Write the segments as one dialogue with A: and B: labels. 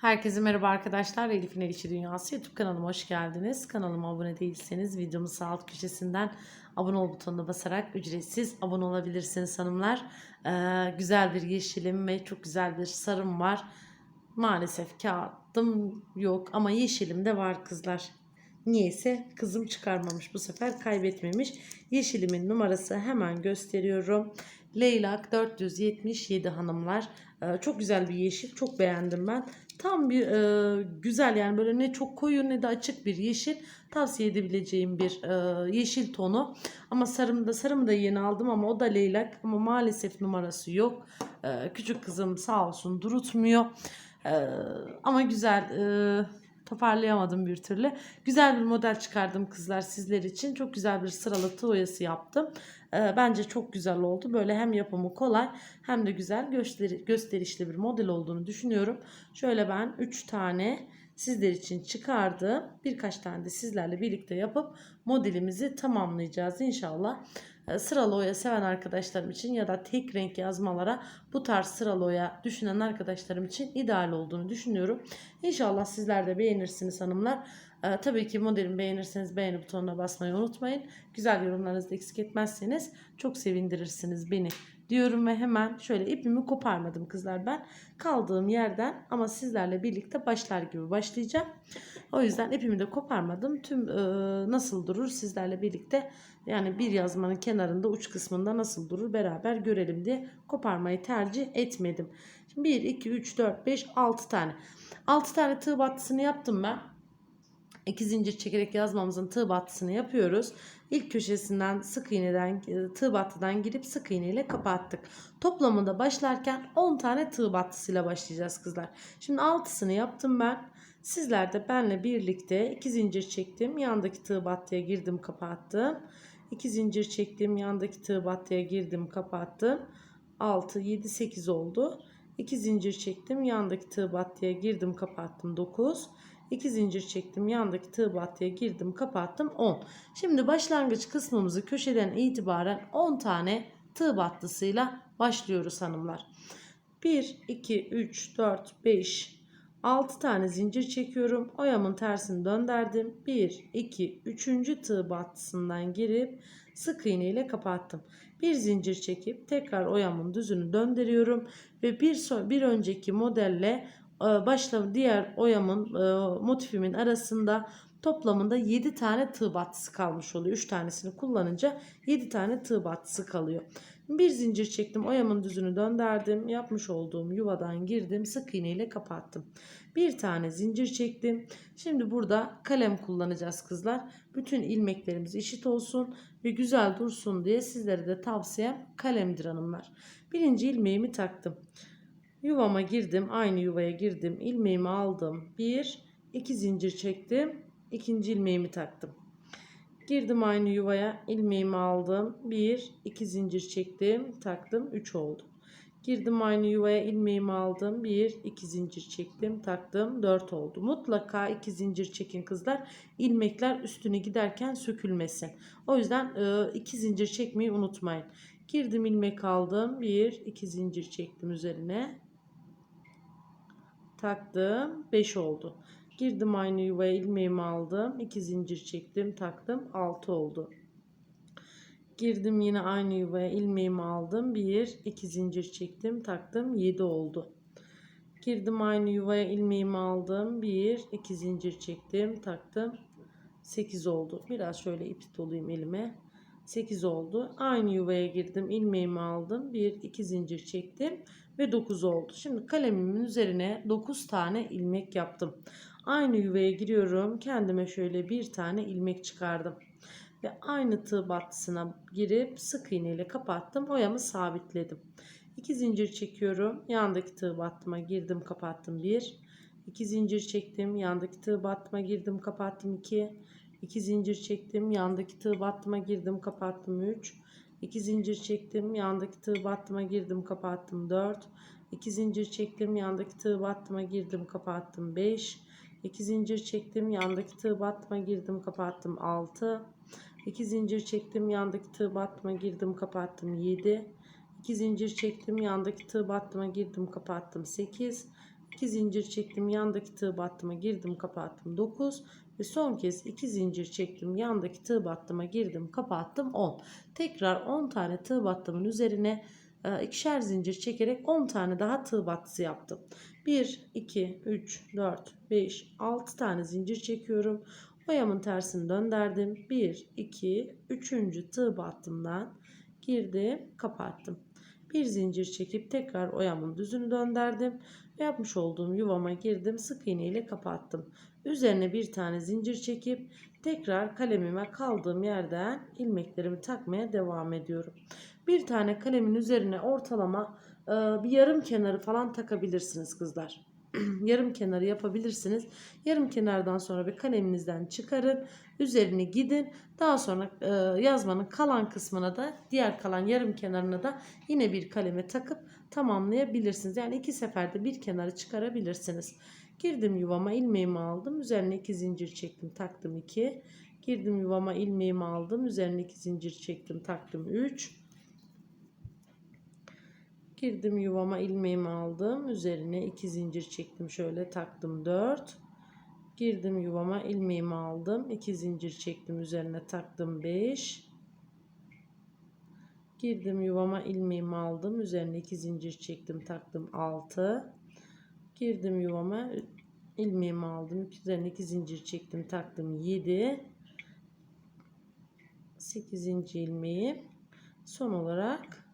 A: Herkese merhaba arkadaşlar. Elif'in El Dünyası YouTube kanalıma hoş geldiniz. Kanalıma abone değilseniz videomun sağ alt köşesinden abone ol butonuna basarak ücretsiz abone olabilirsiniz hanımlar. Ee, güzel bir yeşilim ve çok güzel bir sarım var. Maalesef kağıdım yok ama yeşilim de var kızlar. Niyeyse kızım çıkarmamış bu sefer kaybetmemiş. Yeşilimin numarası hemen gösteriyorum. Leylak 477 hanımlar. Ee, çok güzel bir yeşil. Çok beğendim ben. Tam bir e, güzel yani böyle ne çok koyu ne de açık bir yeşil. Tavsiye edebileceğim bir e, yeşil tonu. Ama sarımı da sarımı da yeni aldım ama o da leylak ama maalesef numarası yok. E, küçük kızım sağ olsun durutmuyor. E, ama güzel e, toparlayamadım bir türlü. Güzel bir model çıkardım kızlar sizler için. Çok güzel bir sıralı oyası yaptım. Ee, bence çok güzel oldu. Böyle hem yapımı kolay hem de güzel gösteri, gösterişli bir model olduğunu düşünüyorum. Şöyle ben 3 tane sizler için çıkardım. Birkaç tane de sizlerle birlikte yapıp modelimizi tamamlayacağız inşallah. Ee, Sıralı oya seven arkadaşlarım için ya da tek renk yazmalara bu tarz sıralı oya düşünen arkadaşlarım için ideal olduğunu düşünüyorum. İnşallah sizler de beğenirsiniz hanımlar. Ee, tabii ki modelimi beğenirseniz beğeni butonuna basmayı unutmayın. Güzel yorumlarınızı eksik etmezseniz çok sevindirirsiniz beni diyorum ve hemen şöyle ipimi koparmadım kızlar ben. Kaldığım yerden ama sizlerle birlikte başlar gibi başlayacağım. O yüzden ipimi de koparmadım. Tüm e, nasıl durur sizlerle birlikte yani bir yazmanın kenarında uç kısmında nasıl durur beraber görelim diye koparmayı tercih etmedim. Şimdi 1, 2, 3, 4, 5, 6 tane. 6 tane tığ battısını yaptım ben. İki zincir çekerek yazmamızın tığ battısını yapıyoruz. İlk köşesinden sık iğneden e, tığ battıdan girip sık iğne ile kapattık. Toplamında başlarken 10 tane tığ battısıyla başlayacağız kızlar. Şimdi 6'sını yaptım ben. Sizler de benle birlikte iki zincir çektim. Yandaki tığ battıya girdim kapattım. 2 zincir çektim. Yandaki tığ battıya girdim kapattım. 6, 7, 8 oldu. 2 zincir çektim. Yandaki tığ battıya girdim kapattım. 9. 2 zincir çektim. Yandaki tığ battıya girdim kapattım. 10. Şimdi başlangıç kısmımızı köşeden itibaren 10 tane tığ battısıyla başlıyoruz hanımlar. 1, 2, 3, 4, 5, 6 tane zincir çekiyorum. Oyamın tersini döndürdüm. 1, 2, 3. tığ battısından girip sık iğne ile kapattım. Bir zincir çekip tekrar oyamın düzünü döndürüyorum ve bir bir önceki modelle başla diğer oyamın e, motifimin arasında toplamında 7 tane tığ battısı kalmış oluyor. 3 tanesini kullanınca 7 tane tığ battısı kalıyor. Bir zincir çektim. Oyamın düzünü döndürdüm. Yapmış olduğum yuvadan girdim. Sık iğne ile kapattım. Bir tane zincir çektim. Şimdi burada kalem kullanacağız kızlar. Bütün ilmeklerimiz eşit olsun ve güzel dursun diye sizlere de tavsiyem kalemdir hanımlar. Birinci ilmeğimi taktım. Yuvama girdim. Aynı yuvaya girdim. ilmeğimi aldım. Bir, iki zincir çektim. İkinci ilmeğimi taktım. Girdim aynı yuvaya. ilmeğimi aldım. Bir, iki zincir çektim. Taktım. Üç oldu. Girdim aynı yuvaya. ilmeğimi aldım. Bir, iki zincir çektim. Taktım. Dört oldu. Mutlaka iki zincir çekin kızlar. ilmekler üstüne giderken sökülmesin. O yüzden e, iki zincir çekmeyi unutmayın. Girdim ilmek aldım. Bir, iki zincir çektim üzerine taktım 5 oldu. Girdim aynı yuvaya ilmeğimi aldım. 2 zincir çektim taktım 6 oldu. Girdim yine aynı yuvaya ilmeğimi aldım. 1 2 zincir çektim taktım 7 oldu. Girdim aynı yuvaya ilmeğimi aldım. 1 2 zincir çektim taktım 8 oldu. Biraz şöyle ip dolayayım elime. 8 oldu. Aynı yuvaya girdim. ilmeğimi aldım. 1 2 zincir çektim ve 9 oldu. Şimdi kalemimin üzerine 9 tane ilmek yaptım. Aynı yuvaya giriyorum. Kendime şöyle bir tane ilmek çıkardım. Ve aynı tığ battısına girip sık iğne ile kapattım. Oyamı sabitledim. 2 zincir çekiyorum. Yandaki tığ battıma girdim kapattım 1. 2 zincir çektim. Yandaki tığ battıma girdim kapattım 2. 2 zincir çektim. Yandaki tığ battıma girdim kapattım 3. 2 zincir çektim. Yandaki tığ battıma girdim kapattım 4. 2 zincir çektim. Yandaki tığ battıma girdim kapattım 5. 2 zincir çektim. Yandaki tığ battıma girdim kapattım 6. 2 zincir çektim. Yandaki tığ battıma girdim kapattım 7. 2 zincir çektim. Yandaki tığ battıma girdim kapattım 8. 2 zincir çektim. Yandaki tığ battıma girdim, kapattım 9 ve son kez 2 zincir çektim. Yandaki tığ battıma girdim, kapattım 10. Tekrar 10 tane tığ battımın üzerine e, ikişer zincir çekerek 10 tane daha tığ battısı yaptım. 1 2 3 4 5 6 tane zincir çekiyorum. Boyamın tersini döndürdüm. 1 2 3. tığ battımdan girdim, kapattım. Bir zincir çekip tekrar oyamın düzünü döndürdüm. Yapmış olduğum yuvama girdim. Sık iğne ile kapattım. Üzerine bir tane zincir çekip tekrar kalemime kaldığım yerden ilmeklerimi takmaya devam ediyorum. Bir tane kalemin üzerine ortalama e, bir yarım kenarı falan takabilirsiniz kızlar. yarım kenarı yapabilirsiniz. Yarım kenardan sonra bir kaleminizden çıkarın. Üzerine gidin. Daha sonra e, yazmanın kalan kısmına da diğer kalan yarım kenarına da yine bir kaleme takıp tamamlayabilirsiniz. Yani iki seferde bir kenarı çıkarabilirsiniz. Girdim yuvama ilmeğimi aldım. Üzerine iki zincir çektim taktım 2. Girdim yuvama ilmeğimi aldım. Üzerine iki zincir çektim taktım 3. Girdim yuvama ilmeğimi aldım. Üzerine iki zincir çektim şöyle taktım 4. Girdim yuvama ilmeğimi aldım. iki zincir çektim üzerine taktım 5. Girdim yuvama ilmeğimi aldım. Üzerine iki zincir çektim taktım 6. Girdim yuvama ilmeğimi aldım. Üzerine iki zincir çektim taktım 7. 8. ilmeği. Son olarak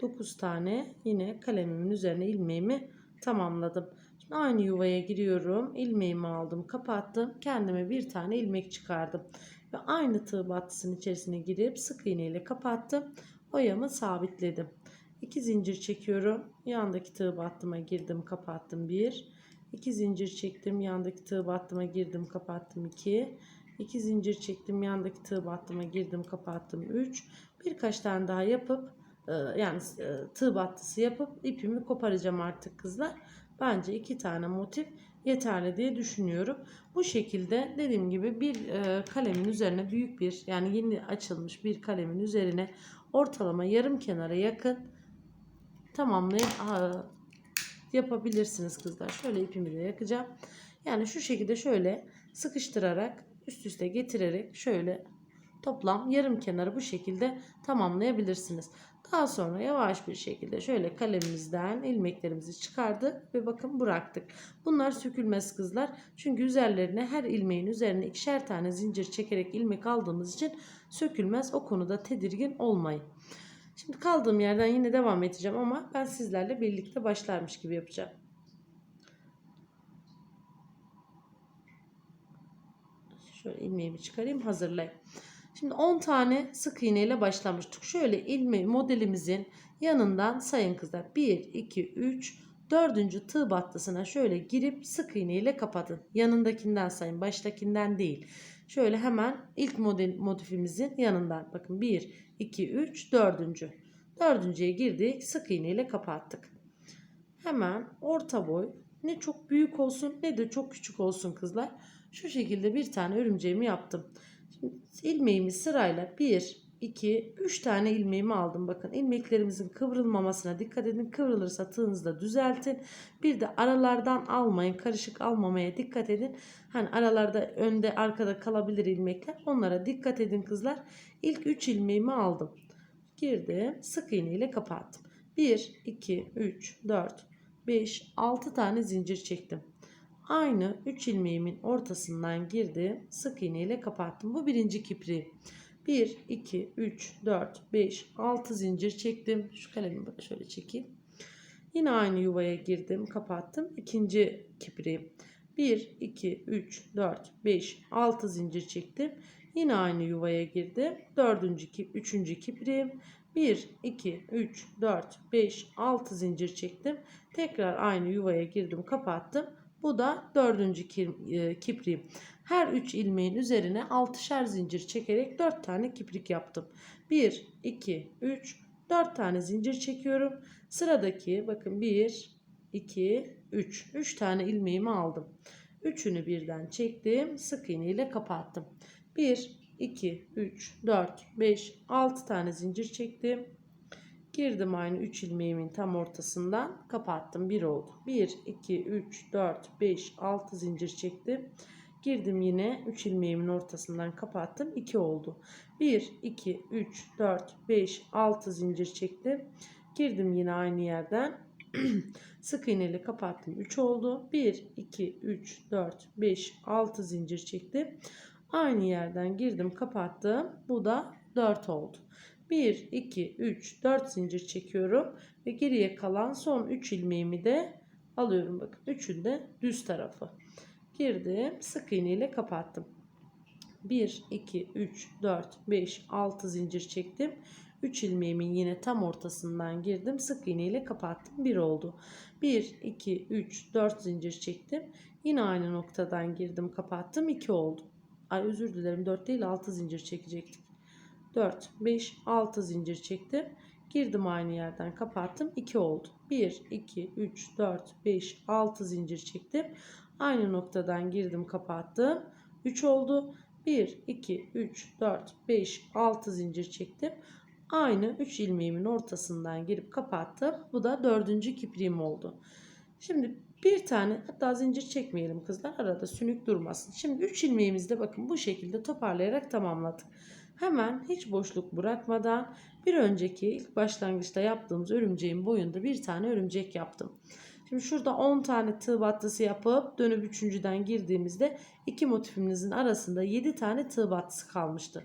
A: 9 tane yine kalemimin üzerine ilmeğimi tamamladım. Şimdi aynı yuvaya giriyorum. ilmeğimi aldım, kapattım. Kendime bir tane ilmek çıkardım. Ve aynı tığ battısının içerisine girip sık iğne ile kapattım. Oyamı sabitledim. 2 zincir çekiyorum. Yandaki tığ battıma girdim, kapattım 1. 2 zincir çektim. Yandaki tığ battıma girdim, kapattım 2. 2 zincir çektim. Yandaki tığ battıma girdim, kapattım 3. Birkaç tane daha yapıp e, yani e, tığ battısı yapıp ipimi koparacağım artık kızlar. Bence iki tane motif yeterli diye düşünüyorum. Bu şekilde dediğim gibi bir e, kalemin üzerine büyük bir yani yeni açılmış bir kalemin üzerine ortalama yarım kenara yakın tamamlayıp yapabilirsiniz kızlar. Şöyle ipimi de yakacağım. Yani şu şekilde şöyle sıkıştırarak üst üste getirerek şöyle toplam yarım kenarı bu şekilde tamamlayabilirsiniz. Daha sonra yavaş bir şekilde şöyle kalemimizden ilmeklerimizi çıkardık ve bakın bıraktık. Bunlar sökülmez kızlar. Çünkü üzerlerine her ilmeğin üzerine ikişer tane zincir çekerek ilmek aldığımız için sökülmez. O konuda tedirgin olmayın. Şimdi kaldığım yerden yine devam edeceğim ama ben sizlerle birlikte başlarmış gibi yapacağım. Şöyle ilmeğimi çıkarayım hazırlayayım. Şimdi 10 tane sık iğne ile başlamıştık. Şöyle ilmeği modelimizin yanından sayın kızlar. 1, 2, 3, 4. tığ battısına şöyle girip sık iğne ile kapatın. Yanındakinden sayın. Baştakinden değil. Şöyle hemen ilk model motifimizin yanından. Bakın 1, 2, 3, 4. Dördüncüye girdik. Sık iğne ile kapattık. Hemen orta boy ne çok büyük olsun ne de çok küçük olsun kızlar. Şu şekilde bir tane örümceğimi yaptım. Şimdi ilmeğimi sırayla 1, 2, 3 tane ilmeğimi aldım. Bakın ilmeklerimizin kıvrılmamasına dikkat edin. Kıvrılırsa tığınızda düzeltin. Bir de aralardan almayın. Karışık almamaya dikkat edin. Hani aralarda önde arkada kalabilir ilmekler. Onlara dikkat edin kızlar. İlk 3 ilmeğimi aldım. Girdim. Sık iğne ile kapattım. 1, 2, 3, 4, 5, 6 tane zincir çektim. Aynı 3 ilmeğimin ortasından girdim. Sık iğne ile kapattım. Bu birinci kipri. 1, 2, 3, 4, 5, 6 zincir çektim. Şu kalemi şöyle çekeyim. Yine aynı yuvaya girdim. Kapattım. İkinci kipri. 1, 2, 3, 4, 5, 6 zincir çektim. Yine aynı yuvaya girdim. Dördüncü, üçüncü kiprim. 1, 2, 3, 4, 5, 6 zincir çektim. Tekrar aynı yuvaya girdim. Kapattım. Bu da dördüncü e, kipriğim. Her üç ilmeğin üzerine altışar zincir çekerek dört tane kiprik yaptım. 1, 2, 3, 4 tane zincir çekiyorum. Sıradaki bakın 1, 2, 3. 3 tane ilmeğimi aldım. Üçünü birden çektim. Sık iğne ile kapattım. 1, 2, 3, 4, 5, 6 tane zincir çektim. Girdim aynı 3 ilmeğimin tam ortasından kapattım. 1 oldu. 1, 2, 3, 4, 5, 6 zincir çektim. Girdim yine 3 ilmeğimin ortasından kapattım. 2 oldu. 1, 2, 3, 4, 5, 6 zincir çektim. Girdim yine aynı yerden. Sık iğneyle kapattım. 3 oldu. 1, 2, 3, 4, 5, 6 zincir çektim. Aynı yerden girdim kapattım. Bu da 4 oldu. 1, 2, 3, 4 zincir çekiyorum. Ve geriye kalan son 3 ilmeğimi de alıyorum. Bakın üçünü de düz tarafı. Girdim. Sık iğne ile kapattım. 1, 2, 3, 4, 5, 6 zincir çektim. 3 ilmeğimin yine tam ortasından girdim. Sık iğne ile kapattım. 1 oldu. 1, 2, 3, 4 zincir çektim. Yine aynı noktadan girdim kapattım. 2 oldu. Ay özür dilerim 4 değil 6 zincir çekecektik. 4, 5, 6 zincir çektim. Girdim aynı yerden kapattım. 2 oldu. 1, 2, 3, 4, 5, 6 zincir çektim. Aynı noktadan girdim kapattım. 3 oldu. 1, 2, 3, 4, 5, 6 zincir çektim. Aynı 3 ilmeğimin ortasından girip kapattım. Bu da dördüncü kipriğim oldu. Şimdi bir tane hatta zincir çekmeyelim kızlar. Arada sünük durmasın. Şimdi 3 ilmeğimizde bakın bu şekilde toparlayarak tamamladık. Hemen hiç boşluk bırakmadan bir önceki ilk başlangıçta yaptığımız örümceğin boyunda bir tane örümcek yaptım. Şimdi şurada 10 tane tığ battısı yapıp dönüp üçüncüden girdiğimizde iki motifimizin arasında 7 tane tığ battısı kalmıştı.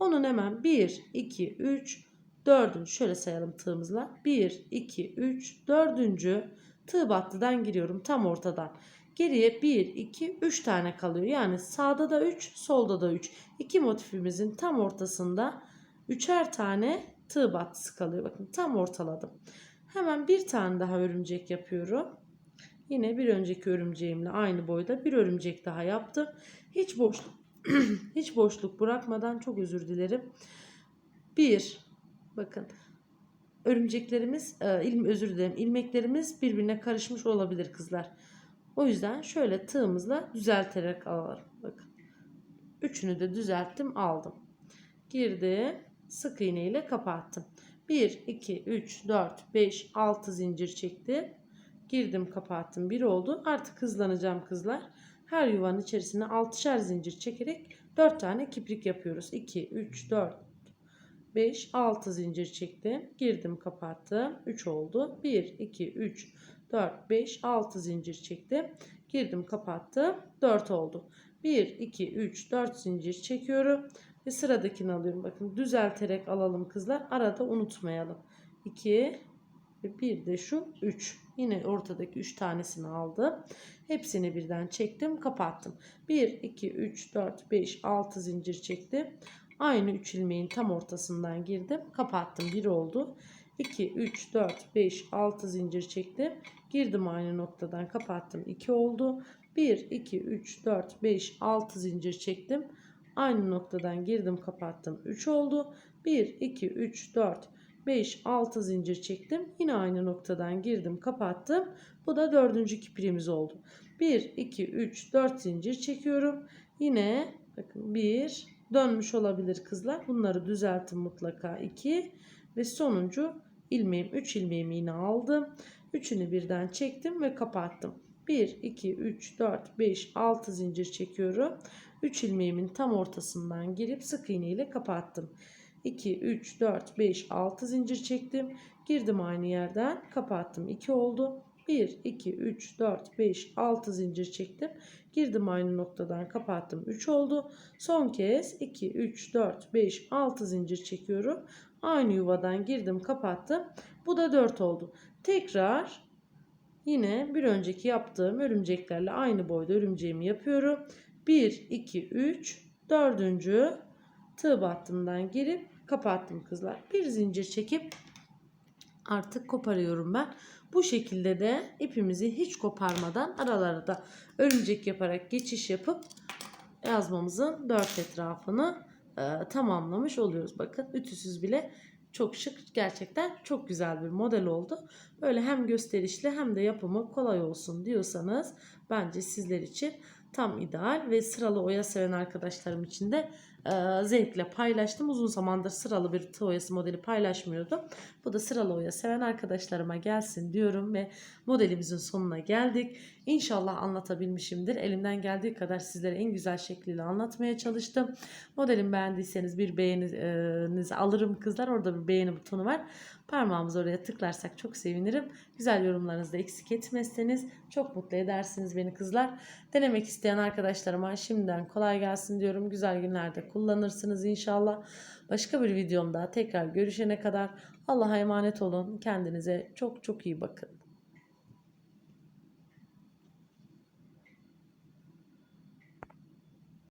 A: Onun hemen 1, 2, 3, 4. şöyle sayalım tığımızla. 1, 2, 3, 4. tığ battıdan giriyorum tam ortadan. Geriye 1, 2, 3 tane kalıyor. Yani sağda da 3, solda da 3. İki motifimizin tam ortasında üçer tane tığ battısı kalıyor. Bakın tam ortaladım. Hemen bir tane daha örümcek yapıyorum. Yine bir önceki örümceğimle aynı boyda bir örümcek daha yaptım. Hiç boşluk hiç boşluk bırakmadan çok özür dilerim. Bir bakın örümceklerimiz e, il, özür dilerim ilmeklerimiz birbirine karışmış olabilir kızlar. O yüzden şöyle tığımızla düzelterek alalım. Bakın. Üçünü de düzelttim aldım. Girdim. Sık iğne ile kapattım. 1, 2, 3, 4, 5, 6 zincir çektim. Girdim kapattım. 1 oldu. Artık hızlanacağım kızlar. Her yuvanın içerisine 6'şer zincir çekerek 4 tane kiprik yapıyoruz. 2, 3, 4, 5, 6 zincir çektim. Girdim kapattım. 3 oldu. 1, 2, 3, 4, 5, 6 zincir çektim. Girdim kapattım. 4 oldu. 1, 2, 3, 4 zincir çekiyorum. Ve sıradakini alıyorum. Bakın düzelterek alalım kızlar. Arada unutmayalım. 2 ve bir de şu 3. Yine ortadaki 3 tanesini aldım. Hepsini birden çektim. Kapattım. 1, 2, 3, 4, 5, 6 zincir çektim. Aynı 3 ilmeğin tam ortasından girdim. Kapattım. 1 oldu. 2, 3, 4, 5, 6 zincir çektim. Girdim aynı noktadan kapattım. 2 oldu. 1, 2, 3, 4, 5, 6 zincir çektim. Aynı noktadan girdim kapattım. 3 oldu. 1, 2, 3, 4, 5, 6 zincir çektim. Yine aynı noktadan girdim kapattım. Bu da dördüncü kipriğimiz oldu. 1, 2, 3, 4 zincir çekiyorum. Yine bakın 1 dönmüş olabilir kızlar. Bunları düzeltin mutlaka 2 ve sonuncu ilmeğim 3 ilmeğimi yine aldım. Üçünü birden çektim ve kapattım. 1, 2, 3, 4, 5, 6 zincir çekiyorum. 3 ilmeğimin tam ortasından girip sık iğne ile kapattım. 2, 3, 4, 5, 6 zincir çektim. Girdim aynı yerden kapattım. 2 oldu. 1, 2, 3, 4, 5, 6 zincir çektim. Girdim aynı noktadan kapattım. 3 oldu. Son kez 2, 3, 4, 5, 6 zincir çekiyorum. Aynı yuvadan girdim kapattım. Bu da 4 oldu. Tekrar yine bir önceki yaptığım örümceklerle aynı boyda örümceğimi yapıyorum. 1, 2, 3, 4. tığ battımdan girip kapattım kızlar. Bir zincir çekip artık koparıyorum ben. Bu şekilde de ipimizi hiç koparmadan aralara da örümcek yaparak geçiş yapıp yazmamızın dört etrafını e, tamamlamış oluyoruz. Bakın ütüsüz bile çok şık gerçekten çok güzel bir model oldu. Böyle hem gösterişli hem de yapımı kolay olsun diyorsanız bence sizler için tam ideal ve sıralı oya seven arkadaşlarım için de e, zevkle paylaştım. Uzun zamandır sıralı bir tığ oyası modeli paylaşmıyordum. Bu da sıralı oya seven arkadaşlarıma gelsin diyorum ve modelimizin sonuna geldik. İnşallah anlatabilmişimdir. Elimden geldiği kadar sizlere en güzel şekliyle anlatmaya çalıştım. Modelimi beğendiyseniz bir beğeninizi alırım kızlar. Orada bir beğeni butonu var. Parmağımızı oraya tıklarsak çok sevinirim. Güzel yorumlarınızı da eksik etmezseniz çok mutlu edersiniz beni kızlar. Denemek isteyen arkadaşlarıma şimdiden kolay gelsin diyorum. Güzel günlerde kullanırsınız inşallah. Başka bir videomda tekrar görüşene kadar Allah'a emanet olun. Kendinize çok çok iyi bakın.